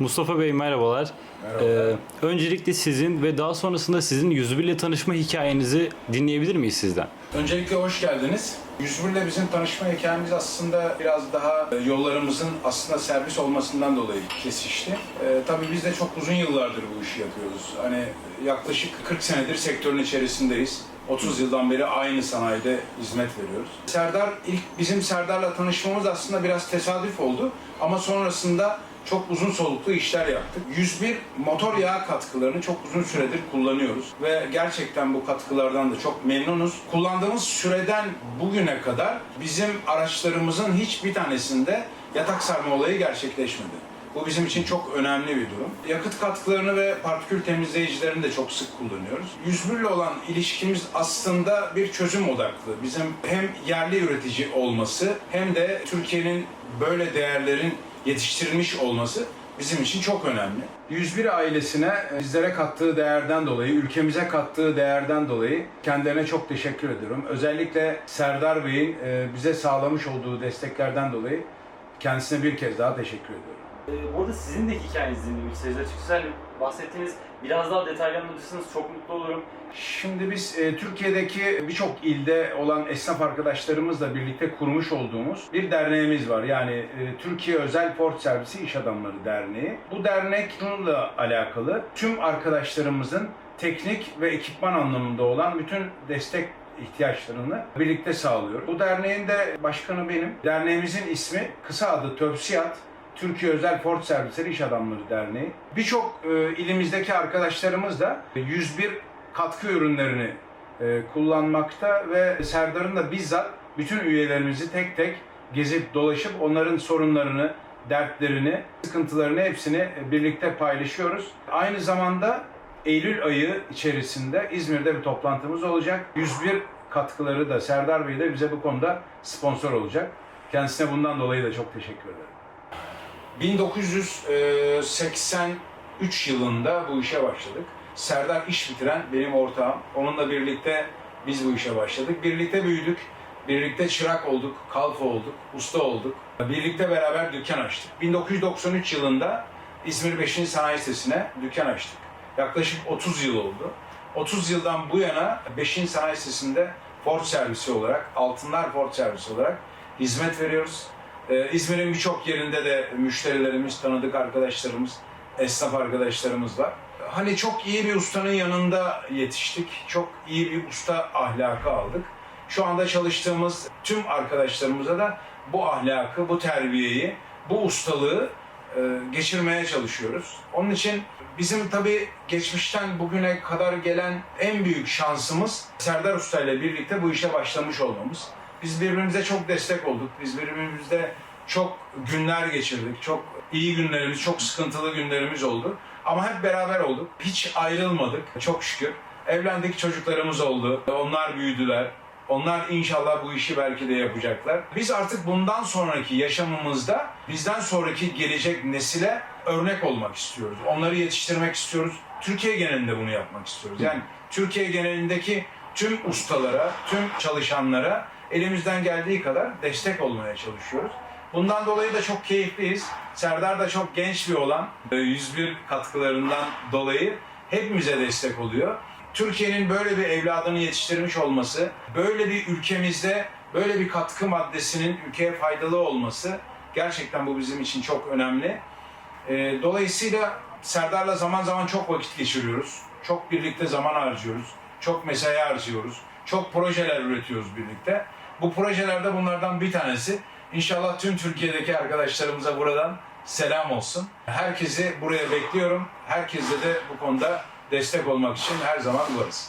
Mustafa Bey merhabalar. Merhabalar. Ee, öncelikle sizin ve daha sonrasında sizin 101 ile tanışma hikayenizi dinleyebilir miyiz sizden? Öncelikle hoş geldiniz. 101 ile bizim tanışma hikayemiz aslında biraz daha e, yollarımızın aslında servis olmasından dolayı kesişti. Ee, tabii biz de çok uzun yıllardır bu işi yapıyoruz. Hani yaklaşık 40 senedir sektörün içerisindeyiz. 30 yıldan beri aynı sanayide hizmet veriyoruz. Serdar, ilk bizim Serdar'la tanışmamız aslında biraz tesadüf oldu. Ama sonrasında çok uzun soluklu işler yaptık. 101 motor yağı katkılarını çok uzun süredir kullanıyoruz ve gerçekten bu katkılardan da çok memnunuz. Kullandığımız süreden bugüne kadar bizim araçlarımızın hiçbir tanesinde yatak sarma olayı gerçekleşmedi. Bu bizim için çok önemli bir durum. Yakıt katkılarını ve partikül temizleyicilerini de çok sık kullanıyoruz. 101 ile olan ilişkimiz aslında bir çözüm odaklı. Bizim hem yerli üretici olması hem de Türkiye'nin böyle değerlerin yetiştirilmiş olması bizim için çok önemli. 101 ailesine e, bizlere kattığı değerden dolayı, ülkemize kattığı değerden dolayı kendilerine çok teşekkür ediyorum. Özellikle Serdar Bey'in e, bize sağlamış olduğu desteklerden dolayı kendisine bir kez daha teşekkür ediyorum. Ee, Bu arada sizin de hikayenizi dinlemek isteriz. Açıkçası bahsettiğiniz biraz daha detaylı anlatırsanız çok mutlu olurum. Şimdi biz e, Türkiye'deki birçok ilde olan esnaf arkadaşlarımızla birlikte kurmuş olduğumuz bir derneğimiz var. Yani e, Türkiye Özel Port Servisi İş Adamları Derneği. Bu dernek şununla alakalı. Tüm arkadaşlarımızın teknik ve ekipman anlamında olan bütün destek ihtiyaçlarını birlikte sağlıyor. Bu derneğin de başkanı benim. Derneğimizin ismi kısa adı TÖPSİAD. Türkiye Özel Port Servisleri İş Adamları Derneği. Birçok e, ilimizdeki arkadaşlarımız da 101 katkı ürünlerini e, kullanmakta ve Serdar'ın da bizzat bütün üyelerimizi tek tek gezip dolaşıp onların sorunlarını, dertlerini, sıkıntılarını hepsini birlikte paylaşıyoruz. Aynı zamanda Eylül ayı içerisinde İzmir'de bir toplantımız olacak. 101 katkıları da Serdar Bey de bize bu konuda sponsor olacak. Kendisine bundan dolayı da çok teşekkür ederim. 1983 yılında bu işe başladık. Serdar iş bitiren benim ortağım. Onunla birlikte biz bu işe başladık. Birlikte büyüdük. Birlikte çırak olduk, kalfa olduk, usta olduk. Birlikte beraber dükkan açtık. 1993 yılında İzmir 5. Sanayi Sitesi'ne dükkan açtık. Yaklaşık 30 yıl oldu. 30 yıldan bu yana 5. Sanayi Sitesi'nde Ford servisi olarak, Altınlar Ford servisi olarak hizmet veriyoruz. Ee, İzmir'in birçok yerinde de müşterilerimiz, tanıdık arkadaşlarımız, esnaf arkadaşlarımız var. Hani çok iyi bir ustanın yanında yetiştik. Çok iyi bir usta ahlakı aldık. Şu anda çalıştığımız tüm arkadaşlarımıza da bu ahlakı, bu terbiyeyi, bu ustalığı e, geçirmeye çalışıyoruz. Onun için bizim tabii geçmişten bugüne kadar gelen en büyük şansımız Serdar Usta ile birlikte bu işe başlamış olmamız. Biz birbirimize çok destek olduk. Biz birbirimizde çok günler geçirdik. Çok iyi günlerimiz, çok sıkıntılı günlerimiz oldu. Ama hep beraber olduk. Hiç ayrılmadık çok şükür. Evlendik, çocuklarımız oldu. Onlar büyüdüler. Onlar inşallah bu işi belki de yapacaklar. Biz artık bundan sonraki yaşamımızda bizden sonraki gelecek nesile örnek olmak istiyoruz. Onları yetiştirmek istiyoruz. Türkiye genelinde bunu yapmak istiyoruz. Yani Türkiye genelindeki tüm ustalara, tüm çalışanlara elimizden geldiği kadar destek olmaya çalışıyoruz. Bundan dolayı da çok keyifliyiz. Serdar da çok genç bir olan, e, 101 katkılarından dolayı hepimize destek oluyor. Türkiye'nin böyle bir evladını yetiştirmiş olması, böyle bir ülkemizde böyle bir katkı maddesinin ülkeye faydalı olması gerçekten bu bizim için çok önemli. E, Dolayısıyla Serdar'la zaman zaman çok vakit geçiriyoruz. Çok birlikte zaman harcıyoruz. Çok mesai harcıyoruz. Çok projeler üretiyoruz birlikte. Bu projelerde bunlardan bir tanesi. İnşallah tüm Türkiye'deki arkadaşlarımıza buradan selam olsun. Herkesi buraya bekliyorum. Herkese de bu konuda destek olmak için her zaman varız.